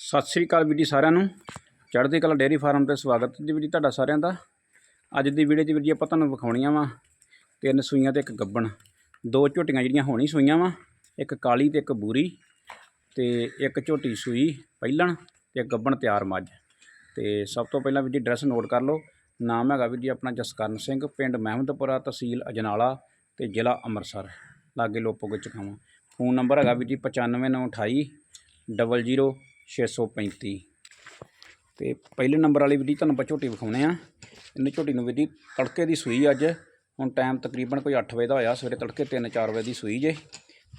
ਸਤਿ ਸ੍ਰੀ ਅਕਾਲ ਵੀਰ ਜੀ ਸਾਰਿਆਂ ਨੂੰ। ਚੜ੍ਹਦੀ ਕਲਾ ਡੇਅਰੀ ਫਾਰਮ ਤੇ ਸਵਾਗਤ ਜੀ ਵੀਰ ਜੀ ਤੁਹਾਡਾ ਸਾਰਿਆਂ ਦਾ। ਅੱਜ ਦੀ ਵੀਡੀਓ 'ਚ ਵੀਰ ਜੀ ਆਪਾਂ ਤੁਹਾਨੂੰ ਵਿਖਾਉਣੀਆਂ ਵਾ ਤਿੰਨ ਸੂਈਆਂ ਤੇ ਇੱਕ ਗੱਬਣ। ਦੋ ਝੋਟੀਆਂ ਜਿਹੜੀਆਂ ਹੋਣੀ ਸੂਈਆਂ ਵਾ, ਇੱਕ ਕਾਲੀ ਤੇ ਇੱਕ ਬੂਰੀ ਤੇ ਇੱਕ ਝੋਟੀ ਸੂਈ ਪਹਿਲਣ ਤੇ ਇੱਕ ਗੱਬਣ ਤਿਆਰ ਮੱਝ। ਤੇ ਸਭ ਤੋਂ ਪਹਿਲਾਂ ਵੀਰ ਜੀ ਐਡਰੈਸ ਨੋਟ ਕਰ ਲਓ। ਨਾਮ ਹੈਗਾ ਵੀਰ ਜੀ ਆਪਣਾ ਜਸਕਰਨ ਸਿੰਘ, ਪਿੰਡ ਮਹਿਮਦਪੁਰਾ, ਤਹਿਸੀਲ ਅਜਨਾਲਾ ਤੇ ਜ਼ਿਲ੍ਹਾ ਅੰਮ੍ਰਿਤਸਰ। ਲਾਗੇ ਲੋਪੋਗੇ ਚਕਾਵਾਂ ਫੋਨ ਨੰਬਰ ਹੈਗਾ ਵੀਰ ਜੀ 95928 ਡਬਲ ਜ਼ੀਰੋ 635 ਤੇ ਪਹਿਲੇ ਨੰਬਰ ਵਾਲੀ ਵੀਰ ਜੀ ਤੁਹਾਨੂੰ ਆਪਾਂ ਝੋਟੀ ਵਿਖਾਉਣੇ ਆ। ਇਹਨੇ ਝੋਟੀ ਨੂੰ ਵੀਰ ਜੀ ਤੜਕੇ ਦੀ ਸੂਈ ਅੱਜ। ਹੁਣ ਟਾਈਮ ਤਕਰੀਬਨ ਕੋਈ 8 ਵਜੇ ਦਾ ਹੋਇਆ, ਸਵੇਰੇ ਤੜਕੇ 3-4 ਵਜੇ ਦੀ ਸੂਈ ਜੇ।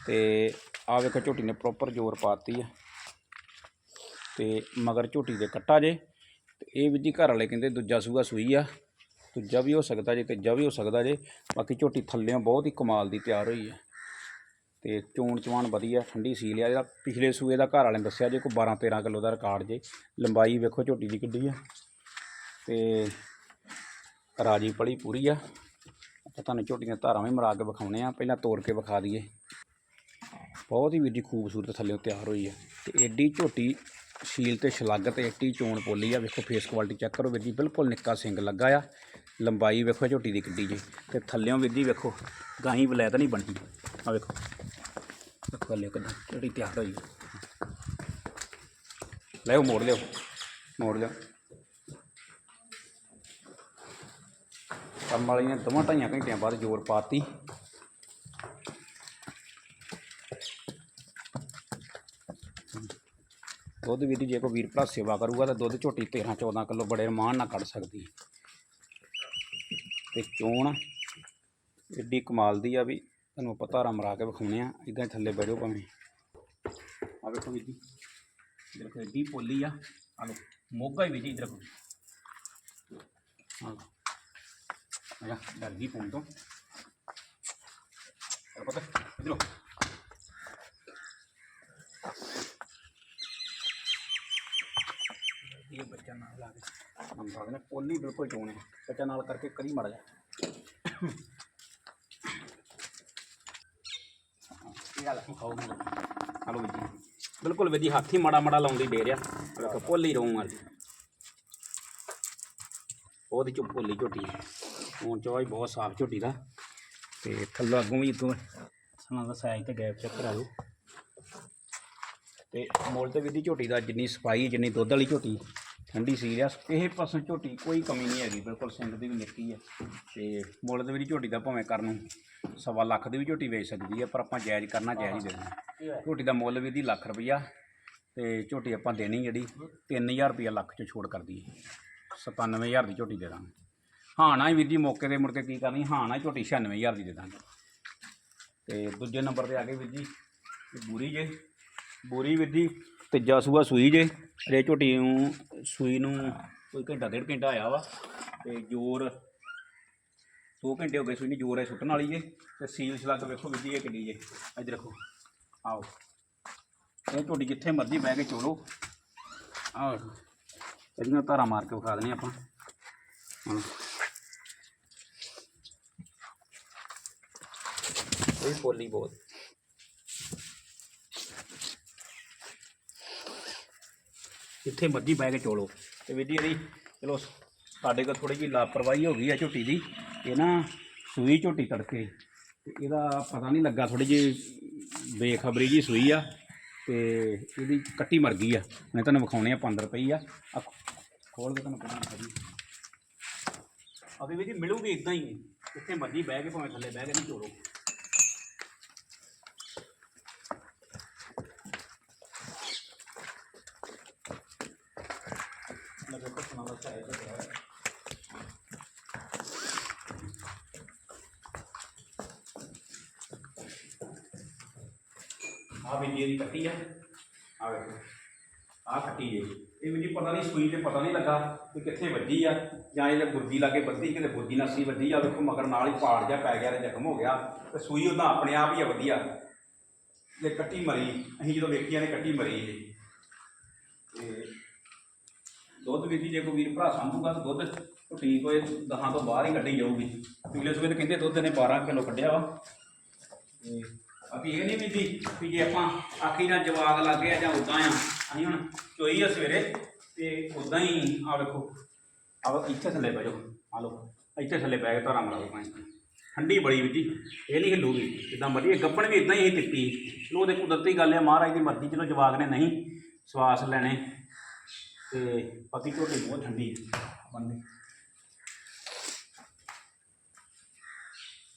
ਤੇ ਆ ਵੇਖੋ ਝੋਟੀ ਨੇ ਪ੍ਰੋਪਰ ਜ਼ੋਰ ਪਾਤੀ ਆ। ਤੇ ਮਗਰ ਝੋਟੀ ਦੇ ਕੱਟਾ ਜੇ। ਤੇ ਇਹ ਵੀਰ ਜੀ ਘਰ ਵਾਲੇ ਕਹਿੰਦੇ ਦੂਜਾ ਸੂਗਾ ਸੂਈ ਆ। ਦੂਜਾ ਵੀ ਹੋ ਸਕਦਾ ਜੇ, ਤੀਜਾ ਵੀ ਹੋ ਸਕਦਾ ਜੇ। ਬਾਕੀ ਝੋਟੀ ਥੱਲਿਓਂ ਬਹੁਤ ਹੀ ਕਮਾਲ ਦੀ ਤਿਆਰ ਹੋਈ ਆ। ਤੇ ਚੋਣ ਚਵਾਨ ਵਧੀਆ, ਠੰਡੀ ਸੀ ਲਿਆ ਜਿਹੜਾ ਪਿਛਲੇ ਸੂਏ ਦਾ ਘਰ ਵਾਲੇ ਨੇ ਦੱਸਿਆ ਜੇ ਕੋਈ 12 13 ਕਿਲੋ ਦਾ ਰਿਕਾਰਡ ਜੇ। ਲੰਬਾਈ ਵੇਖੋ ਝੋਟੀ ਦੀ ਕਿੱਡੀ ਆ। ਤੇ ਰਾਜੀ ਪਲੀ ਪੂਰੀ ਆ। ਆਪਾਂ ਤੁਹਾਨੂੰ ਝੋਟੀਆਂ ਧਾਰਾਂ ਵੀ ਮਰਾ ਕੇ ਵਿਖਾਉਣੇ ਆ। ਪਹਿਲਾਂ ਤੋੜ ਕੇ ਵਿਖਾ ਦਈਏ। ਬਹੁਤ ਹੀ ਵੀਰ ਜੀ ਖੂਬਸੂਰਤ ਥੱਲੇੋਂ ਤਿਆਰ ਹੋਈ ਆ। ਤੇ ਐਡੀ ਝੋਟੀ ਸ਼ੀਲ ਤੇ ਛਲੱਗ ਤੇ ਐਡੀ ਚੋਣ ਪੋਲੀ ਆ। ਵੇਖੋ ਫੇਸ ਕੁਆਲਿਟੀ ਚੈੱਕ ਕਰੋ ਵੀਰ ਜੀ, ਬਿਲਕੁਲ ਨਿੱਕਾ ਸਿੰਗ ਲੱਗਾ ਆ। ਲੰਬਾਈ ਵੇਖੋ ਝੋਟੀ ਦੀ ਕਿੱਡੀ ਜੀ। ਤੇ ਥੱਲਿਓਂ ਵੀਰ ਜੀ ਵੇਖੋ, ਗਾਹੀਂ ਵਲੈਤ ਨਹੀਂ ਬਣੀ ਆ ਵੇਖੋ। ਵੇਖੋ ਲਿਓ ਕਿੱਦਾਂ? ਝੋਟੀ ਤਿਆਰ ਹੋਈ ਲਿਓ ਮੋੜ ਲਿਓ ਮੋੜ ਲਿਓ ਕੰਮ ਵਾਲੀ ਨੇ ਦੋਵਾਂ ਢਾਈਆਂ ਘੰਟਿਆਂ ਬਾਅਦ ਜ਼ੋਰ ਪਾਤੀ। ਦੁੱਧ ਵੀ ਦੀ ਜੇ ਕੋਈ ਵੀਰ ਭਰਾ ਸੇਵਾ ਕਰੂਗਾ ਤਾਂ ਦੁੱਧ ਝੋਟੀ 13 14 ਕਿਲੋ ਬੜੇ ਰਮਾਨ ਨਾਲ ਕੱਢ ਸਕਦੀ ਤੇ ਚੋਣ ਐਡੀ ਕਮਾਲ ਦੀ ਆ ਵੀ ਤੁਹਾਨੂੰ ਆਪਾਂ ਧਾਰਾ ਮਰਾ ਕੇ ਵਿਖਾਉਣੇ ਆ ਇਦਾਂ ਥੱਲੇ ਬੈਠੋ ਭਾਵੇਂ। ਆ ਵੇਖੋ ਵੀਰ ਜੀ, ਇਧਰ ਕੋਈ ਏਡੀ ਪੋਲੀ ਆ। ਆ ਲੋ ਮੋਗਾ ਹੀ ਵੀ ਜੀ, ਇਧਰ ਕੋ ਆ ਆਇਆ ਡਰ ਗਈ ਫੋਨ ਤੋਂ। ਪਤਾ, ਇਧਰੋ ਇਹ ਬੱਚਾ ਨਾਲ ਲਾ ਕੇ ਹਮ ਸਾਹਮਣੇ ਪੋਲੀ ਬਿਲਕੁਲ ਚੋਣੇ ਬੱਚਾ ਨਾਲ ਕਰਕੇ ਕਰੀ ਮੜ ਜਾ। ਇਹ ਹਾਲ ਖਾਓ ਹਲੋ ਜੀ ਬਿਲਕੁਲ ਵੀ ਜੀ, ਹੱਥ ਹੀ ਮਾੜਾ ਮਾੜਾ ਲਾਉਂਦੀ ਦੇ ਰਿਆ ਵੇਖੋ ਪੋਲੀ ਰਹੂੰ ਆ ਉਹਦੀ ਚੁੱਪ ਪੋਲੀ ਝੋਟੀ ਹੁਣ ਚੋਈ ਬਹੁਤ ਸਾਫ਼ ਝੋਟੀ ਦਾ। ਤੇ ਥੱਲੋਂ ਅੱਗੋਂ ਵੀ ਤੂੰ ਸਨਾਂ ਦਾ ਸਾਈਜ਼ ਤੇ ਗੈਪ ਚੈੱਕ ਕਰਾ ਲਓ ਤੇ ਮੁੱਲ ਤੇ ਵੀ ਦੀ ਝੋਟੀ ਦਾ ਜਿੰਨੀ ਸਫ਼ਾਈ, ਜਿੰਨੀ ਦੁੱਧ ਵਾਲੀ ਝੋਟੀ ਠੰਡੀ ਸੀ ਰਿਆ ਇਹ ਪਾਸੋਂ ਝੋਟੀ ਕੋਈ ਕਮੀ ਨਹੀਂ ਹੈਗੀ, ਬਿਲਕੁਲ ਸਿੰਗ ਦੀ ਵੀ ਨਿੱਕੀ ਹੈ ਤੇ ਮੁੱਲ ਦੇ ਵੀ ਝੋਟੀ ਦਾ ਭਾਵੇਂ ਕਰਨ ਨੂੰ ਸਵਾ ਲੱਖ ਦੀ ਵੀ ਝੋਟੀ ਵੇਚ ਸਕਦੀ ਹੈ ਪਰ ਆਪਾਂ ਜਾਇਜ਼ ਕਰਨਾ ਜਾਇਜ਼ ਹੀ ਦੇਣਾ। ਝੋਟੀ ਦਾ ਮੁੱਲ ਵੀ ਦੀ ਲੱਖ ਰੁਪਈਆ, ਤੇ ਝੋਟੀ ਆਪਾਂ ਦੇਣੀ ਜਿਹੜੀ 3000 ਰੁਪਈਆ ਲੱਖ ਚ ਛੋੜ ਕਰਦੀ ਹੈ 97000 ਦੀ ਝੋਟੀ ਦੇ ਦਾਂਗੇ। ਹਾਂ ਨਾ ਹੀ ਵੀਰ ਜੀ, ਮੌਕੇ 'ਤੇ ਮੁੜ ਕੇ ਕੀ ਕਰਨੀ, ਹਾਂ ਨਾ ਹੀ ਝੋਟੀ 96000 ਦੀ ਦੇ ਦਾਂਗੇ। ਤੇ ਦੂਜੇ ਨੰਬਰ ਤੇ ਆ ਗਏ ਵੀਰ ਜੀ, ਇਹ ਬੂਰੀ ਜੇ। ਬੂਰੀ ਵੀਰ ਜੀ ਤੀਜਾ ਸੂਆ ਸੂਈ ਜੇ ਰੇ ਝੋਟੀ ਨੂੰ ਸੂਈ ਨੂੰ ਕੋਈ ਘੰਟਾ ਡੇਢ ਘੰਟਾ ਆਇਆ ਵਾ, ਤੇ ਜ਼ੋਰ 2 ਘੰਟੇ ਹੋ ਗਏ ਸੂਈ ਨੂੰ ਜ਼ੋਰ ਹੈ ਸੁੱਟਣ ਵਾਲੀ ਜੇ, ਤੇ ਸੀਲ ਸਲੱਗ ਵੇਖੋ ਵੀਰ ਜੀ ਕਿੱਡੀ ਜੇ, ਇੱਧਰ ਰੱਖੋ, ਆਓ। ਇਹ ਝੋਟੀ ਜਿੱਥੇ ਮਰਜ਼ੀ ਬਹਿ ਕੇ ਚੋਲੋ। ਆਹ ਇਹਦੀਆਂ ਧਾਰਾਂ ਮਾਰ ਕੇ ਵਿਖਾ ਦਨੇ ਆਪਾਂ। ਹੁਣ ਇਹ ਪੋਲੀ ਬਹੁਤ। ਜਿੱਥੇ ਮਰਜ਼ੀ ਬਹਿ ਕੇ ਚੋਲੋ। ਤੇ ਵੀਰ ਜੀ ਇਹਦੀ, ਚਲੋ, ਸਾਡੇ ਕੋਲ ਥੋੜੀ ਜਿਹੀ ਲਾਪਰਵਾਹੀ ਹੋ ਗਈ ਆ ਝੋਟੀ ਦੀ। ਇਹ ਨਾ ਸੂਈ ਝੋਟੀ ਤੜਕੇ। ਤੇ ਇਹਦਾ ਪਤਾ ਨਹੀਂ ਲੱਗਾ ਥੋੜੀ ਜਿਹੀ ਬੇਖਬਰੀ ਜੀ ਸੂਈ ਆ। ਤੇ ਇਹਦੀ ਕੱਟੀ ਮਰ ਗਈ ਆ। ਮੈਂ ਤੁਹਾਨੂੰ ਵਿਖਾਉਣੇ ਆ 15 ਰੁਪਈ ਆ। ਆ ਖੋਲ ਕੇ ਤੁਹਾਨੂੰ ਪਤਾ ਨਹੀਂ ਅਗੇ ਵੀ ਜੀ ਮਿਲੂਗੀ ਇਦਾਂ ਹੀ। ਜਿੱਥੇ ਮਰਜ਼ੀ ਬਹਿ ਕੇ, ਭਾਵੇਂ ਥੱਲੇ ਬਹਿ ਕੇ ਨਹੀਂ ਚੋਲੋ ਮੈਂ ਦੇਖੋ ਸੁਣਾ ਦਾ ਚਾਹੇ ਤੇ ਆ ਵੀ ਜੀ ਦੀ ਕੱਟੀ ਆ। ਆ ਵੇਖੋ ਆ ਕੱਟੀ ਜੇ। ਇਹ ਵੀ ਜੀ ਪਤਾ ਨਹੀਂ ਸੂਈ ਤੇ ਪਤਾ ਨਹੀਂ ਲੱਗਾ ਕਿ ਕਿੱਥੇ ਵੱਜੀ ਆ, ਜਾਂ ਇਹਦੇ ਬੁਰਜੀ ਲਾਗੇ ਵੱਧੀ, ਕਿਤੇ ਬੁਰਜੀ ਨਸੀ ਵੱਜੀ ਆ, ਵੇਖੋ ਮਗਰ ਨਾਲ ਹੀ ਪਾੜ ਜਾ ਪੈ ਗਿਆ ਤੇ ਜ਼ਖਮ ਹੋ ਗਿਆ। ਤੇ ਸੂਈ ਉਹਦਾ ਆਪਣੇ ਆਪ ਹੀ ਆ ਵਧੀਆ। ਜੇ ਕੱਟੀ ਮਰੀ, ਅਸੀਂ ਜਦੋਂ ਵੇਖੀਆਂ ਨੇ ਕੱਟੀ ਮਰੀ ਜੇ। ਤੇ ਦੁੱਧ ਵੀ ਜੇ ਕੋਈ ਵੀਰ ਭਰਾ ਸੰਭੂਗਾ ਤਾਂ ਦੁੱਧ ਠੀਕ ਹੋਏ ਦਹਾਂ ਤੋਂ ਬਾਹਰ ਹੀ ਕੱਢੀ ਜਾਊਗੀ। ਪਿਛਲੇ ਸਵੇਰ ਕਹਿੰਦੇ ਦੁੱਧ ਨੇ 12 ਕਿਲੋ ਕੱਢਿਆ ਵਾ। ਤੇ ਬਾਕੀ ਇਹ ਨਹੀਂ ਵੀ ਵੀ ਜੇ ਆਪਾਂ ਆਖੀ ਨਾਲ ਜਵਾਗ ਲੱਗ ਗਿਆ ਜਾਂ ਉਦਾਂ ਆ, ਅਸੀਂ ਹੁਣ ਚੋਈ ਆ ਵੇਖੋ। ਆ ਇੱਥੇ ਥੱਲੇ ਬਹਿ ਜਾਓ ਆ ਲਓ, ਇੱਥੇ ਥੱਲੇ ਬਹਿ ਕੇ ਧਾਰਾਂ ਮਲਾਓ ਪਾਣੀ ਠੰਡੀ ਬੜੀ ਵੀ ਇਹ ਨਹੀਂ ਹਿੱਲੂਗੀ ਜਿੱਦਾਂ ਮਰਜ਼ੀ ਇਹ ਗੱਬਣ ਵੀ ਇਦਾਂ ਹੀ ਇਹ ਤਿੱਪੀ ਚਲੋ ਉਹਦੇ ਕੁਦਰਤੀ ਗੱਲ ਹੈ ਮਹਾਰਾਜ ਦੀ ਮਰਜ਼ੀ, ਚਲੋ ਜਵਾਗ ਨੇ ਨਹੀਂ ਸਵਾਸ ਲੈਣੇ। ਤੇ ਬਾਕੀ ਝੋਟੀ ਬਹੁਤ ਠੰਡੀ ਹੈ ਬੰਦੇ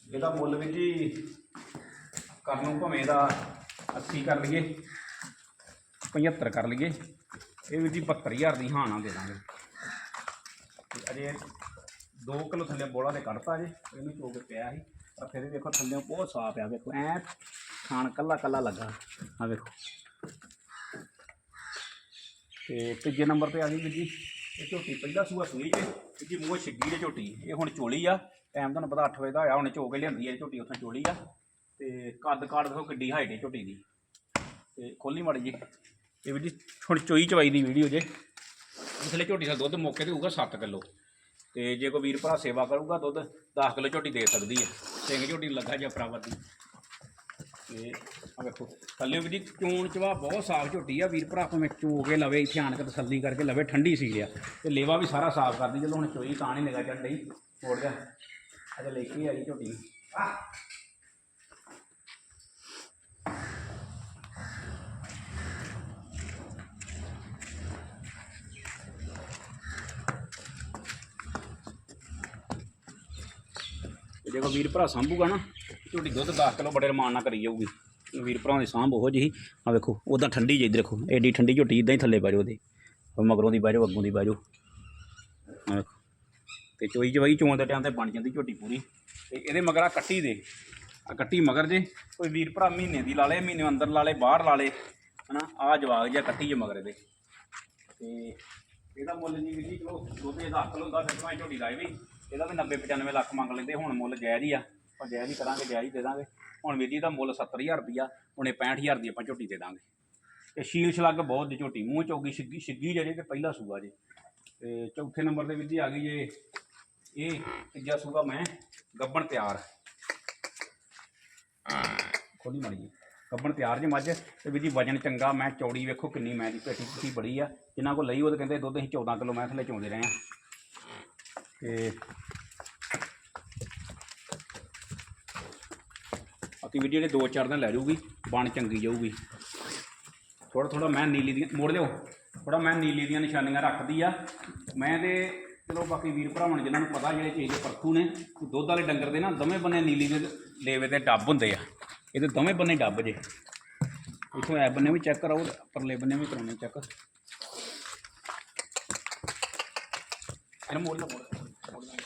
ਇਹਦਾ ਮੁੱਲ ਵੀ ਜੀ ਕਰਨ ਨੂੰ ਭਾਵੇਂ ਇਹਦਾ 80 ਕਰ ਲਈਏ 75 ਕਰ ਲਈਏ, ਇਹ ਵੀ ਜੀ 72000 ਦੀ ਹਾਂ ਨਾ ਦੇ ਦਾਂਗੇ। ਤੇ ਅਜੇ 2 ਕਿਲੋ ਥੱਲੇ ਬੋਲਾ ਤੇ ਕੱਢਤਾ ਜੇ, ਇਹਨੂੰ ਚੋ ਕੇ ਪਿਆ ਸੀ, ਪਰ ਫਿਰ ਵੀ ਵੇਖੋ ਥੱਲੇ ਬਹੁਤ ਸਾਫ਼ ਆ, ਵੇਖੋ, ਐ ਖਾਣ ਕੱਲਾ ਕੱਲਾ ਲੱਗਾ ਆ ਵੇਖੋ। ਤੇ ਤੀਜੇ ਨੰਬਰ ਤੇ ਆ ਗਈ ਵੀਰ ਜੀ, ਇਹ ਝੋਟੀ ਪਹਿਲਾ ਸੂਆ ਸੂਈ ਜੇ ਜੀ ਮੂੰਹ ਛਿੱਗੀ ਦੇ ਝੋਟੀ, ਇਹ ਹੁਣ ਚੋਲੀ ਆ, ਟਾਈਮ ਤੁਹਾਨੂੰ ਪਤਾ 8 ਵਜੇ ਦਾ ਹੋਇਆ ਹੁਣ ਚੋ ਕੇ ਲਿਆਂਦੀ ਹੈ ਝੋਟੀ ਉੱਥੋਂ ਚੋਲੀ ਆ। ਤੇ ਕੱਦ ਕਾੜ ਦੇਖੋ ਕਿੱਡੀ ਹਾਈਟ ਹੈ ਝੋਟੀ ਦੀ ਤੇ ਖੋਲੀ ਮੜ ਜੀ ਇਹ ਵੀ ਜੀ ਹੁਣ ਚੋਈ ਚਵਾਈ ਦੀ ਵੀਡੀਓ ਜੇ। ਇਸਲੇ ਝੋਟੀ ਦਾ ਦੁੱਧ ਮੌਕੇ ਤੇ ਹੋਊਗਾ 7 ਕਿਲੋ। ਤੇ ਜੇ ਕੋਈ ਵੀਰ ਭਰਾ ਸੇਵਾ ਕਰੂਗਾ ਦੁੱਧ 10 ਕਿਲੋ ਝੋਟੀ ਦੇ ਸਕਦੀ ਹੈ। ਸਿੰਘ ਝੋਟੀ ਨੂੰ ਲੱਗਾ ਜਫਰਾਵਰ ਦੀ। ਤੇ ਆ ਵੇਖੋ, ਥੱਲੇ ਵੀ ਜੀ ਚੂਣ ਚਵਾ ਬਹੁਤ ਸਾਫ਼ ਝੋਟੀ ਆ। ਵੀਰ ਭਰਾ ਭਾਵੇਂ ਚੋ ਕੇ ਲਵੇ, ਇੱਥੇ ਆਣ ਕੇ ਤਸੱਲੀ ਕਰਕੇ ਲਵੇ, ਠੰਡੀ ਸੀ ਆ। ਤੇ ਲੇਵਾ ਵੀ ਸਾਰਾ ਸਾਫ਼ ਕਰਦੀ, ਜਦੋਂ ਹੁਣ ਚੋਈ ਤਾਂ ਨਹੀਂ ਨਿਗਾ ਚੜ ਡਈ। ਮੋੜ ਗਿਆ ਅਜੇ ਲੈ ਕੇ ਆਈ ਝੋਟੀ। ਤੇ ਜੇ ਕੋਈ ਵੀਰ ਭਰਾ ਸਾਂਭੂਗਾ ਨਾ, ਝੋਟੀ ਦੁੱਧ 10 ਕਿਲੋ ਬੜੇ ਰਮਾਨ ਨਾਲ ਕਰੀ ਜਾਊਗੀ। ਵੀਰ ਭਰਾ ਦੀ ਸਾਂਭ ਉਹੋ ਜਿਹੀ ਆ ਵੇਖੋ ਉਦਾਂ ਠੰਡੀ ਜਿਹੀ, ਦੇਖੋ, ਐਡੀ ਠੰਡੀ ਝੋਟੀ ਇਦਾਂ ਹੀ ਥੱਲੇ ਬਹਿ ਜਾਓ ਉਹਦੇ ਮਗਰੋਂ ਦੀ ਬਹਿ ਜਾਓ, ਅੱਗੋਂ ਦੀ ਬਹਿ ਜਾਓ। ਆ ਵੇਖੋ, ਤੇ ਚੋਈ ਚਵਾਈ ਚੋਣ ਦੇ ਟਾਈਮ ਤੇ ਬਣ ਜਾਂਦੀ ਝੋਟੀ ਪੂਰੀ, ਤੇ ਇਹਦੇ ਮਗਰਾ ਕੱਟੀ ਦੇ, ਆ ਕੱਟੀ ਮਗਰ ਜੇ, ਕੋਈ ਵੀਰ ਭਰਾ ਮਹੀਨੇ ਦੀ ਲਾ ਲੇ, ਮਹੀਨੇ ਅੰਦਰ ਲਾ ਲੇ, ਬਾਹਰ ਲਾ ਲੇ, ਹਨਾ ਆ ਜਵਾਗ ਜਿਹਾ ਕੱਟੀ ਜੇ ਮਗਰ ਇਹਦੇ। ਤੇ ਇਹਦਾ ਮੁੱਲ ਜੀ ਵੀਰ ਜੀ, ਚਲੋ ਦੁੱਧ ਇਹਦਾ ਹੱਕ ਹੁੰਦਾ, ਫਿਰ ਭਾਵੇਂ ਝੋਟੀ ਲਾਏ ਵੀ। ਇਹਦਾ ਵੀ 90 95 ਲੱਖ ਮੰਗ ਲੈਂਦੇ, ਹੁਣ ਮੁੱਲ ਜਾਇਜ਼ ਹੀ ਆ। ਆਪਾਂ ਜਾਇਜ਼ ਹੀ ਕਰਾਂਗੇ, ਜਾਇਜ਼ ਹੀ ਦੇ ਦਾਂਗੇ। ਹੁਣ ਵੀਰ ਜੀ ਦਾ ਮੁੱਲ 70000 ਰੁਪਿਆ ਹੁਣ ਇਹ 65000 ਦੀ ਆਪਾਂ ਝੋਟੀ ਦੇ ਦਾਂਗੇ। ਤੇ ਸ਼ੀਲ ਛਲੱਗ ਬਹੁਤ ਦੀ ਝੋਟੀ, ਮੂੰਹ ਚੌਗੀ ਛਿੱਗੀ ਛਿੱਗੀ ਜਿਹੜੇ ਤੇ ਪਹਿਲਾ ਸੂਆ ਜੇ। ਤੇ ਚੌਥੇ ਨੰਬਰ ਦੇ ਵਿੱਚ ਜੀ ਆ ਗਈ ਜੇ ਇਹ ਤੀਜਾ ਸੂਆ ਮੈਂ, ਗੱਬਣ ਤਿਆਰ। ਖੋਲੀ ਮੜੀ ਜੀ। ਗੱਬਣ ਤਿਆਰ ਜੇ ਮੱਝ, ਤੇ ਵੀ ਜੀ ਵਜਨ ਚੰਗਾ, ਮੈਂ ਚੌੜੀ ਵੇਖੋ ਕਿੰਨੀ, ਮੈਂ ਦੀ ਪੇਟੀ ਪੁੱਟੀ ਬੜੀ ਆ। ਜਿਨ੍ਹਾਂ ਕੋਲ ਲਈ ਉਹ ਤਾਂ ਕਹਿੰਦੇ ਦੁੱਧ ਅਸੀਂ 14 ਕਿਲੋ, ਮੈਂ ਥੱਲੇ ਚੋਂਦੇ ਰਹੇ ਆ। ਤੇ ਬਾਕੀ ਵੀਡੀਓ ਦੇ ਦੋ ਚਾਰ ਦਿਨ ਲੈ ਜਾਊਗੀ ਬਣ ਚੰਗੀ ਜਾਊਗੀ। ਥੋੜਾ ਥੋੜਾ ਮੈਂ ਨੀਲੀ ਦੀ ਮੋੜ ਲਿਓ। ਥੋੜਾ ਮੈਂ ਨੀਲੀ ਦੀਆਂ ਨਿਸ਼ਾਨੀਆਂ ਰੱਖਦੀ ਆ। ਮੈਂ ਤੇ ਚਲੋ ਬਾਕੀ ਵੀਰ ਭਰਾਵਾਂ ਨੂੰ ਜਿਨ੍ਹਾਂ ਨੂੰ ਪਤਾ ਜਿਹੜੇ ਚੀਜ਼ ਦੇ ਪਰਖੂ ਨੇ ਦੁੱਧ ਵਾਲੇ ਡੰਗਰ ਦੇ ਨਾ ਦੋਵੇਂ ਬੰਨੇ ਨੀਲੀ ਦੇ ਲੇਵੇ ਤੇ ਡੱਬ ਹੁੰਦੇ ਆ। ਇਹਦੇ ਦੋਵੇਂ ਬੰਨੇ ਡੱਬ ਜੇ। ਇਥੋਂ ਐ ਬੰਨੇ ਵੀ ਚੈੱਕ ਕਰਾਓ ਪਰਲੇ ਬੰਨੇ ਵੀ ਕਰਾਉਣੇ ਚੈੱਕ ਇਹਨੂੰ ਮੋੜ ਲਓ ਮੋੜ ਲਓ,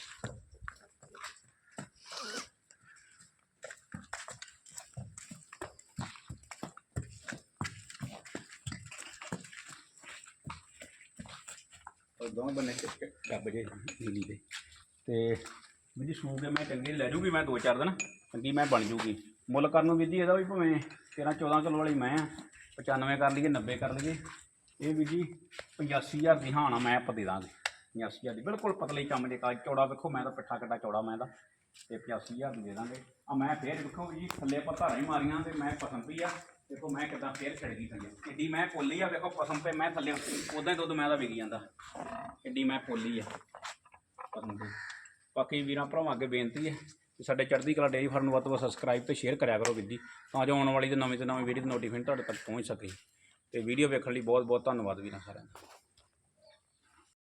ਦੋਵੇਂ ਬੰਨੇ ਚ ਜੇ ਨੀਲੀ ਦੇ। ਤੇ ਮੇਰੀ ਸੂ ਕੇ ਮੈਂ ਚੰਗੀ ਲੈ ਜੂਗੀ ਮੈਂ ਦੋ ਚਾਰ ਦਿਨ, ਚੰਗੀ ਮੈਂ ਬਣ ਜੂਗੀ। ਮੁੱਲ ਕਰਨ ਨੂੰ ਵੀ ਜੀ ਇਹਦਾ ਵੀ ਭਾਵੇਂ 13 14 ਕਿਲੋ ਵਾਲੀ ਮੈਂ ਆ 95 ਕਰ ਲਈਏ 90 ਕਰ ਲਈਏ। ਇਹ ਵੀ ਜੀ 85000 ਦੀ ਹਾਣਾ ਮੈਂ ਆਪਾਂ ਦੇ ਦਾਂਗੇ। 85000 ਦੀ ਬਿਲਕੁਲ ਪਤਲੀ ਚੰਮ ਦੇ ਕਾ ਚੌੜਾ ਵੇਖੋ, ਮੈਂ ਤਾਂ ਪਿੱਠਾ ਕਿੱਡਾ ਚੌੜਾ ਮੈਂ ਦਾ ਤੇ 85000 ਦੀ ਦੇ ਦਾਂਗੇ। ਆ ਮੈਂ ਫੇਰ ਵੇਖੋ ਜੀ, ਥੱਲੇ ਆਪਾਂ ਧਾਰਾਂ ਮਾਰੀਆਂ ਤੇ ਮੈਂ ਪਸੰਦ ਵੀ ਆ। ਦੇਖੋ ਮੈਂ ਕਿਦਾਂ ਫੇਰ ਛੜ ਗਈ ਥੱਲੇ। ਕਿੱਡੀ ਮੈਂ ਪੋਲੀ ਆ, ਵੇਖੋ ਪਸੰਦ ਤੇ ਮੈਂ ਥੱਲੇ ਉਦਾਂ ਹੀ ਦੁੱਧ ਮੈਂ ਦਾ ਵਿਕ ਜਾਂਦਾ ਕਿੱਡੀ ਮੈਂ ਪੋਲੀ ਆ। ਪਸੰਦ ਤੇ। ਬਾਕੀ ਵੀਰਾਂ ਭਰਾਵਾਂ ਅੱਗੇ ਬੇਨਤੀ ਹੈ ਕਿ ਸਾਡੇ ਚੜ੍ਹਦੀ ਕਲਾ ਡੇਅਰੀ ਫਾਰਮ ਨੂੰ ਵੱਧ ਤੋਂ ਵੱਧ ਸਬਸਕ੍ਰਾਈਬ ਤੇ ਸ਼ੇਅਰ ਕਰਿਆ ਕਰੋ ਵੀਰ ਜੀ ਤਾਂ ਜੋ ਆਉਣ ਵਾਲੀ ਤੇ ਨਵੀਂ ਤੋਂ ਨਵੇਂ ਵੀਡੀਓ ਦੀ ਨੋਟੀਫਿਕੇਸ਼ਨ ਤੁਹਾਡੇ ਤੱਕ ਪਹੁੰਚ ਸਕੇ। ਤੇ ਵੀਡੀਓ ਵੇਖਣ ਲਈ ਬਹੁਤ ਬਹੁਤ ਧੰਨਵਾਦ ਵੀਰਾਂ ਸਾਰਿਆਂ ਦਾ।